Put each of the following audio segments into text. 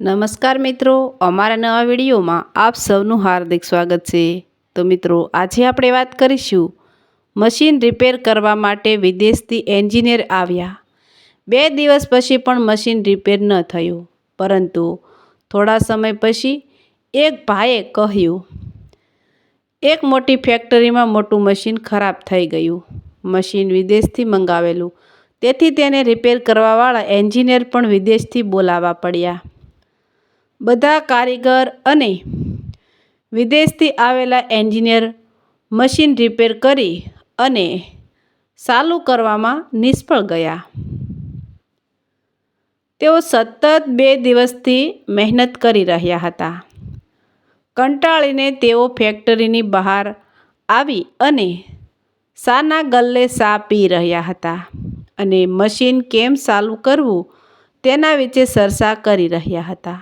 નમસ્કાર મિત્રો, અમારા નવા વિડીયોમાં આપ સૌનું હાર્દિક સ્વાગત છે. તો મિત્રો, આજે આપણે વાત કરીશું મશીન રિપેર કરવા માટે વિદેશથી એન્જિનિયર આવ્યા. બે દિવસ પછી પણ મશીન રિપેર ન થયું, પરંતુ થોડા સમય પછી એક ભાઈએ કહ્યું, એક મોટી ફેક્ટરીમાં મોટું મશીન ખરાબ થઈ ગયું. મશીન વિદેશથી મંગાવેલું. તેથી તેને રિપેર કરવાવાળા એન્જિનિયર પણ વિદેશથી બોલાવવા પડ્યા. બધા કારીગર અને વિદેશથી આવેલા એન્જિનિયર મશીન રિપેર કરી અને ચાલુ કરવામાં નિષ્ફળ ગયા. તેઓ સતત બે દિવસથી મહેનત કરી રહ્યા હતા. કંટાળીને તેઓ ફેક્ટરીની બહાર આવી અને શાના ગલ્લે સા પી રહ્યા હતા અને મશીન કેમ ચાલુ કરવું તેના વિશે ચર્ચા કરી રહ્યા હતા.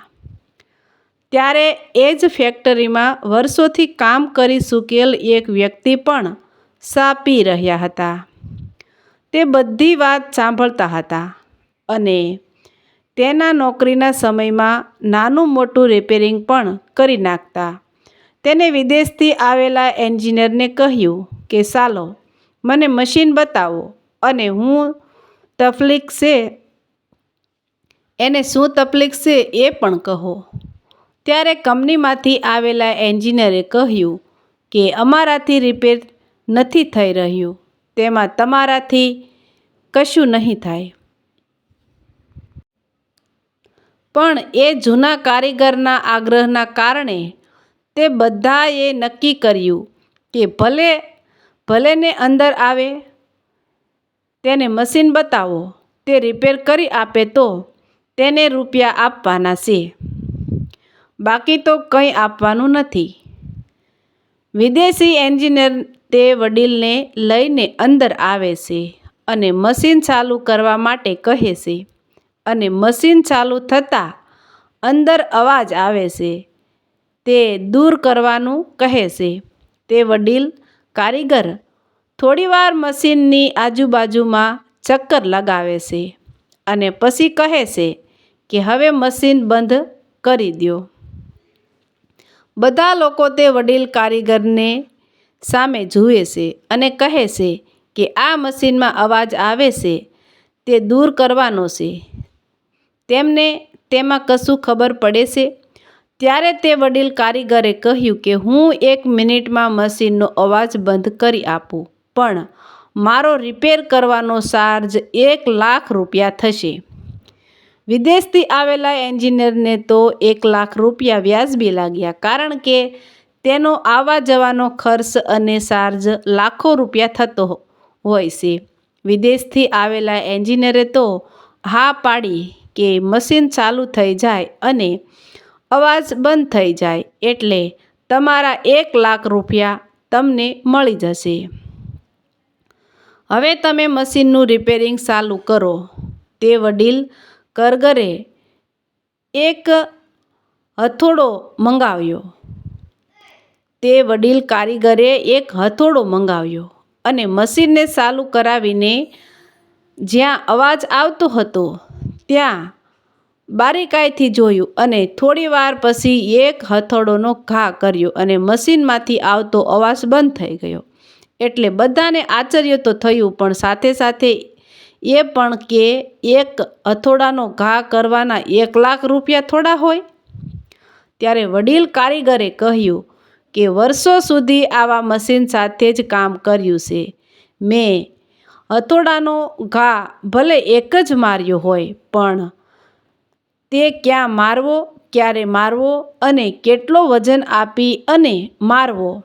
ત્યારે એ જ ફેક્ટરીમાં વર્ષોથી કામ કરી ચૂકેલ એક વ્યક્તિ પણ સા પી રહ્યા હતા. તે બધી વાત સાંભળતા હતા અને તેના નોકરીના સમયમાં નાનું મોટું રિપેરિંગ પણ કરી નાખતા. તેને વિદેશથી આવેલા એન્જિનિયરને કહ્યું કે, ચાલો, મને મશીન બતાવો અને હું તકલીફ છે, એને શું તકલીફ છે એ પણ કહો. ત્યારે કંપનીમાંથી આવેલા એન્જિનિયરે કહ્યું કે અમારાથી રિપેર નથી થઈ રહ્યું. તેમાં તમારાથી કશું નહીં થાય. પણ એ જૂના કારીગરના આગ્રહના કારણે તે બધાએ નક્કી કર્યું કે ભલે ભલેને અંદર આવે, તેને મશીન બતાવો, તે રિપેર કરી આપે તો તેને રૂપિયા આપવાના છે. બાકી તો કંઈ આપવાનું નથી. વિદેશી એન્જિનિયર તે વડીલને લઈને અંદર આવે છે અને મશીન ચાલુ કરવા માટે કહે છે અને મશીન ચાલુ થતાં અંદર અવાજ આવે છે. તે દૂર કરવાનું કહે છે. તે વડીલ, કારીગર થોડીવાર મશીનની આજુબાજુમાં ચક્કર લગાવે છે અને પછી કહે છે કે હવે મશીન બંધ કરી દો બધા લોકો તે વડીલ કારીગરને સામે જુએ છે અને કહે છે કે આ મશીનમાં અવાજ આવે છે, તે દૂર કરવાનો છે. તેમને તેમાં કશું ખબર પડે છે? ત્યારે તે વડીલ કારીગરે કહ્યું કે હું એક મિનિટમાં મશીનનો અવાજ બંધ કરી આપું, પણ મારો રિપેર કરવાનો ચાર્જ એક લાખ રૂપિયા થશે. વિદેશથી આવેલા એન્જિનિયરને તો એક લાખ રૂપિયા વ્યાજબી લાગ્યા, કારણ કે તેનો આવવા જવાનો ખર્ચ અને ચાર્જ લાખો રૂપિયા થતો હોય છે. વિદેશથી આવેલા એન્જિનિયરે તો હા પાડી કે મશીન ચાલુ થઈ જાય અને અવાજ બંધ થઈ જાય એટલે તમારા એક લાખ રૂપિયા તમને મળી જશે. હવે તમે મશીનનું રિપેરિંગ ચાલુ કરો. તે વડીલ કરગરે એક હથોડો મંગાવ્યો. તે વડીલ કારીગરે એક હથોડો મંગાવ્યો અને મશીનને ચાલુ કરાવીને જ્યાં અવાજ આવતો હતો ત્યાં બારીકાઈથી જોયું અને થોડી વાર પછી એક હથોડોનો ઘા કર્યો અને મશીનમાંથી આવતો અવાજ બંધ થઈ ગયો. એટલે બધાને આશ્ચર્ય તો થયું પણ સાથે સાથે એ પણ કે એક હથોડાનો ઘા કરવાના એક લાખ રૂપિયા થોડા હોય? ત્યારે વડીલ કારીગરે કહ્યું કે વર્ષો સુધી આવા મશીન સાથે જ કામ કર્યું છે. મેં હથોડાનો ઘા ભલે એક જ માર્યો હોય, પણ તે ક્યાં મારવો, ક્યારે મારવો અને કેટલો વજન આપી અને મારવો,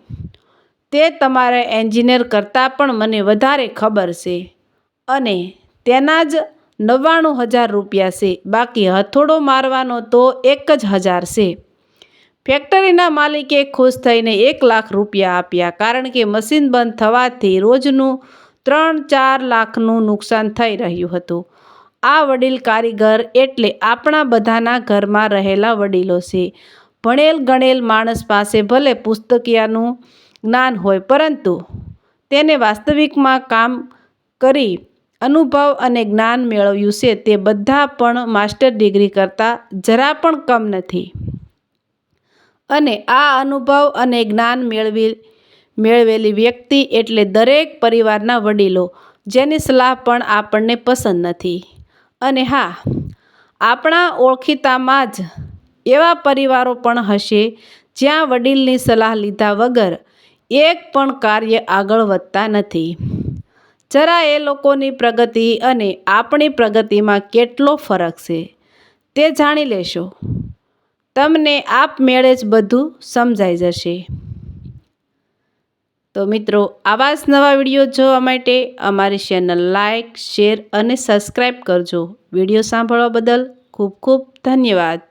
તે તમારા એન્જિનિયર કરતાં પણ મને વધારે ખબર છે. અને તેના જ નવ્વાણું હજાર રૂપિયા છે. બાકી હથોડો મારવાનો તો એક જ હજાર છે. ફેક્ટરીના માલિકે ખુશ થઈને એક લાખ રૂપિયા આપ્યા કારણ કે મશીન બંધ થવાથી રોજનું ત્રણ ચાર લાખનું નુકસાન થઈ રહ્યું હતું. આ વડીલ કારીગર એટલે આપણા બધાના ઘરમાં રહેલા વડીલો છે. ભણેલ ગણેલ માણસ પાસે ભલે પુસ્તકિયાનું જ્ઞાન હોય પરંતુ તેને વાસ્તવિકમાં કામ કરી અનુભવ અને જ્ઞાન મેળવ્યું છે તે બધા પણ માસ્ટર ડિગ્રી કરતાં જરા પણ કમ નથી. અને આ અનુભવ અને જ્ઞાન મેળવી, મેળવેલી વ્યક્તિ એટલે દરેક પરિવારના વડીલો, જેની સલાહ પણ આપણને પસંદ નથી. અને હા, આપણા ઓળખીતામાં જ એવા પરિવારો પણ હશે જ્યાં વડીલની સલાહ લીધા વગર એક પણ કાર્ય આગળ વધતા નથી. જરા એ લોકોની પ્રગતિ અને આપણી પ્રગતિમાં કેટલો ફરક છે, તે જાણી લેશો. તમને આપમેળે જ બધું સમજાઈ જશે. તો મિત્રો, આવા જ નવા વીડિયો જોવા માટે અમારી ચેનલ લાઇક શેર અને સબસ્ક્રાઈબ કરજો. વીડિયો સાંભળવા બદલ ખૂબ ખૂબ ધન્યવાદ.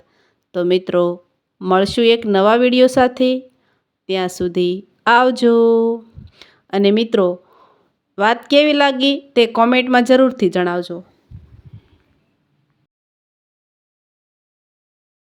તો મિત્રો, મળશું એક નવા વીડિયો સાથે. ત્યાં સુધી આવજો. અને મિત્રો વાત કેવી લાગી તે કોમેન્ટમાં જરૂરથી જણાવજો.